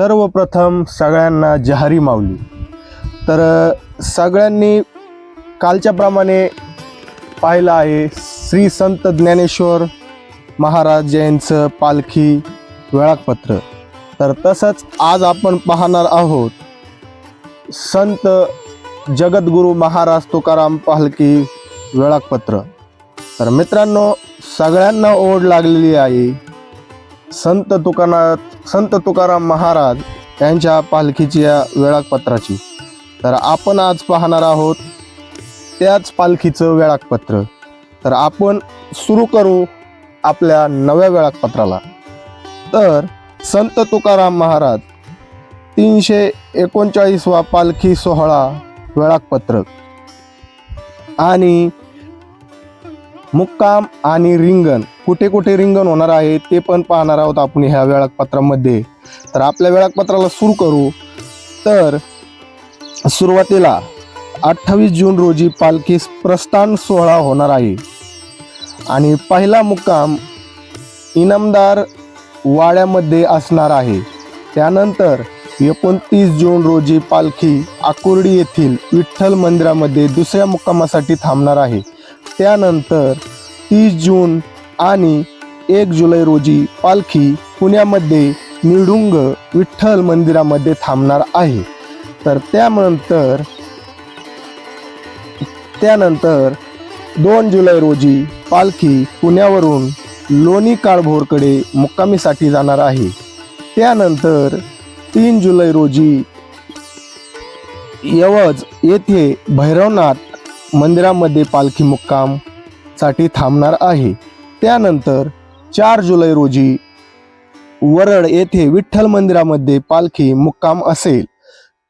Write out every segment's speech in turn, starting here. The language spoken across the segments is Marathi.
सर्वप्रथम सगळ्यांना जहारी माऊली. तर सगळ्यांनी कालच्याप्रमाणे पाहिलं आहे श्री संत ज्ञानेश्वर महाराज यांचं पालखी वेळापत्र तर तसंच आज आपण पाहणार आहोत संत जगद्गुरू महाराज तुकाराम पालखी वेळापत्र तर मित्रांनो सगळ्यांना ओढ लागलेली आहे संत तुकारा संत तुकाराम महाराज यांच्या पालखीच्या वेळापत्राची तर आपण आज पाहणार आहोत त्याच पालखीचं वेळापत्र तर आपण सुरू करू आपल्या नव्या वेळापत्राला तर संत तुकाराम महाराज तीनशे एकोणचाळीसवा पालखी सोहळा वेळापत्रक आणि मुक्काम आणि रिंगण. कुठे कुठे रिंगण होणार आहे ते पण पाहणार आहोत आपण ह्या वेळापत्रामध्ये. तर आपल्या वेळापत्राला सुरू करू. तर सुरुवातीला अठ्ठावीस जून रोजी पालखी प्रस्थान सोहळा होणार आहे. आणि पहिला मुक्काम इनामदार वाड्यामध्ये असणार आहे. त्यानंतर एकोणतीस जून रोजी पालखी आकुर्डी येथील विठ्ठल मंदिरामध्ये दुसऱ्या मुक्कामासाठी थांबणार आहे. त्यानंतर तीस जून आणि एक जुलै रोजी पालखी पुण्यामध्ये निडुंग विठ्ठल मंदिरामध्ये थांबणार आहे. तर त्यानंतर त्यानंतर दोन जुलै रोजी पालखी पुण्यावरून लोणी काळभोरकडे मुक्कामीसाठी जाणार आहे. त्यानंतर तीन जुलै रोजी यवज येथे भैरवनाथ मंदिरामध्ये पालखी मुक्कामसाठी थांबणार आहे. त्यानंतर चार जुलै रोजी वरड येथे विठ्ठल मंदिरामध्ये पालखी मुक्काम असेल.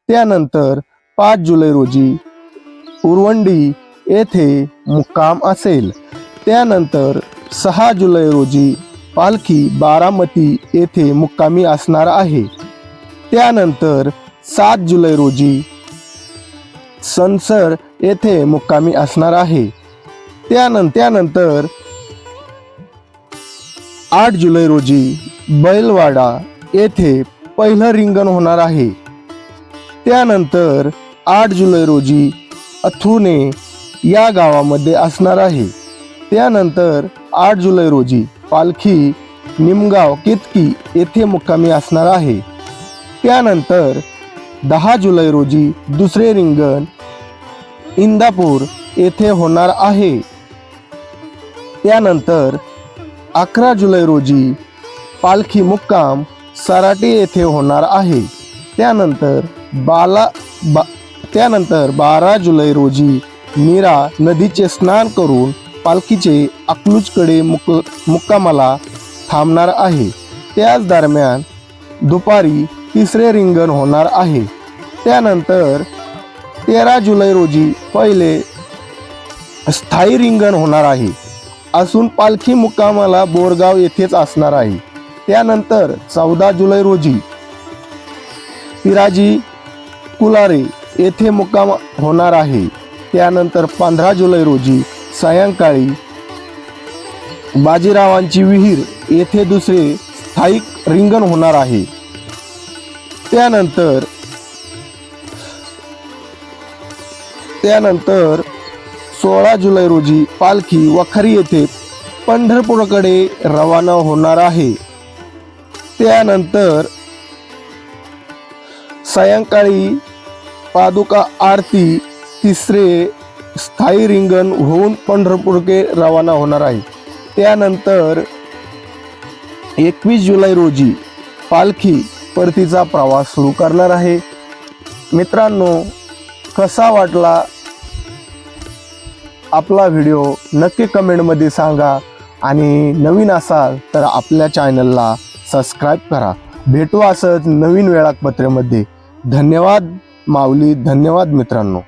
त्यानंतर पाच जुलै रोजी उरवंडी येथे मुक्काम असेल. त्यानंतर सहा जुलै रोजी पालखी बारामती येथे मुक्कामी असणार आहे. त्यानंतर सात जुलै रोजी सनसर येथे मुक्कामी असणार आहे. त्यानंतर त्यानंतर आठ जुलै रोजी बैलवाडा येथे पहिलं रिंगण होणार आहे. त्यानंतर आठ जुलै रोजी अथुने या गावामध्ये असणार आहे. त्यानंतर आठ जुलै रोजी पालखी निमगाव केतकी येथे मुक्कामी असणार आहे. त्यानंतर दहा जुलै रोजी दुसरे रिंगण इंदापूर येथे होणार आहे. त्यानंतर अकरा जुलै रोजी पालखी मुक्काम सराटी येथे होणार आहे. त्यानंतर बाला बा त्यानंतर बारा जुलै रोजी मीरा नदीचे स्नान करून पालखीचे अकलूजकडे मुक मुक्कामाला थांबणार आहे. त्याच दरम्यान दुपारी तिसरे रिंगण होणार आहे. त्यानंतर तेरा जुलै रोजी पहिले स्थायी रिंगण होणार आहे. असून पालखी मुक्कामाला बोरगाव येथेच असणार आहे. त्यानंतर चौदा जुलै रोजी पिराजी कुलारे येथे मुक्काम होणार आहे. त्यानंतर पंधरा जुलै रोजी सायंकाळी बाजीरावांची विहीर येथे दुसरे स्थायिक रिंगण होणार आहे. त्यानंतर त्यानंतर सोळा जुलै रोजी पालखी वखारी येथे पंढरपूरकडे रवाना होणार आहे. त्यानंतर सायंकाळी पादुका आरती तिसरे स्थायी रिंगण होऊन पंढरपूरकडे रवाना होणार आहे. त्यानंतर एकवीस जुलै रोजी पालखी परतीचा प्रवास सुरू करणार आहे. मित्रांनो कसा वाटला आपला व्हिडिओ नक्की कमेंटमध्ये सांगा. आणि नवीन असाल तर आपल्या चॅनलला सबस्क्राईब करा. भेटू असंच नवीन वेळापत्रेमध्ये. धन्यवाद माऊली. धन्यवाद मित्रांनो.